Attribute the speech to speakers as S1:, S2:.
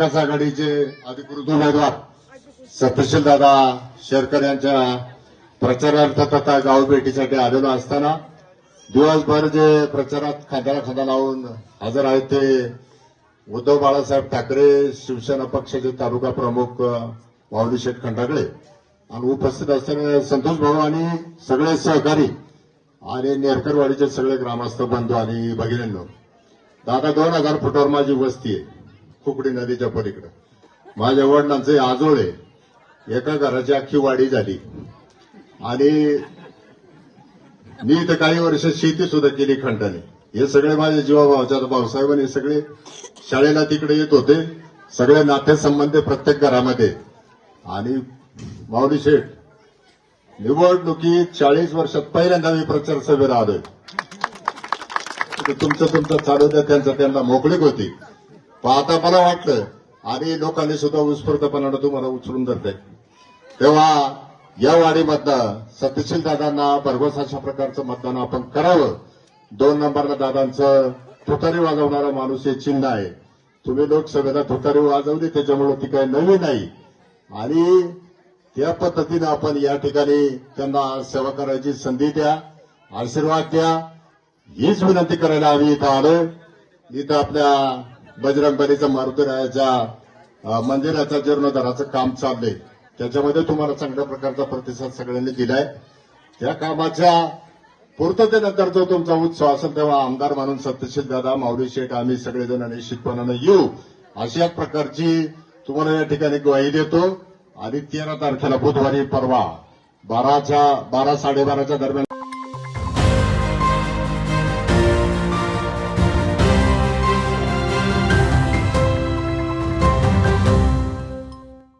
S1: विकास आघाडीचे अधिकृत उमेदवार सत्यशील दादा शेरकर यांच्या प्रचारार्थ तथा गाव भेटीसाठी आलेलो असताना दिवसभर जे प्रचारात खांद्याला खांदा लावून हजर आहेत ते उद्धव बाळासाहेब ठाकरे शिवसेना पक्षाचे तालुका प्रमुख माऊली शेठ खंडागळे आणि उपस्थित असताना संतोष भाऊ आणि सगळे सहकारी आणि नेरकरवाडीचे सगळे ग्रामस्थ बंधू आणि भगिनींनो. दादा दोन हजार फुटावर माझी वस्ती आहे. कुकडी नदीच्या पलीकडे. माझ्या वडिलांचे आजोळे एका घराची अख्खी वाडी झाली. आणि मी इथं काही वर्ष शेती सुद्धा केली खंडाने. हे सगळे माझे जीवाभावाच्या भाऊसाहेब आणि सगळे शाळेला तिकडे येत होते. सगळे नातेसंबंध प्रत्येक घरामध्ये. आणि माऊली शेठ निवडणुकीत चाळीस वर्षात पहिल्यांदा मी प्रचार सभेत आलोय. तर तुमचं तुमचं चालू द्या त्यांचं त्यांना मोकळीक होती. आता मला वाटलं आणि लोकांनी सुद्धा उत्स्फूर्तपणानं तुम्हाला उचलून धरते तेव्हा या वाडीमधनं सत्यशील दादांना भरघोस अशा प्रकारचं मतदान आपण करावं. दोन नंबरला दादांचं तुतारी वाजवणारा माणूस हे चिन्ह आहे. तुम्ही लोकसभेला तुतारी वाजवली त्याच्यामुळे ती काही नवी नाही. आणि त्या पद्धतीनं आपण या ठिकाणी त्यांना सेवा करायची संधी द्या आशीर्वाद द्या. हीच विनंती करायला आम्ही इथं आलो इथं आपल्या बजरंग बलीचं मारुतीरायाच्या अं, मंदिराच्या जीर्णोद्धाराचं काम चाललंय. त्याच्यामध्ये तुम्हाला चांगल्या प्रकारचा प्रतिसाद सगळ्यांनी दिलाय. त्या कामाच्या पूर्ततेनंतर जो तुमचा उत्सव असेल तेव्हा आमदार म्हणून सत्यशील दादा माऊली शेठ आम्ही सगळेजण निश्चितपणानं येऊ. अशा प्रकारची तुम्हाला या ठिकाणी ग्वाही देतो. आणि तेरा तारखेला बुधवारी परवा बाराच्या बारा साडेबाराच्या दरम्यान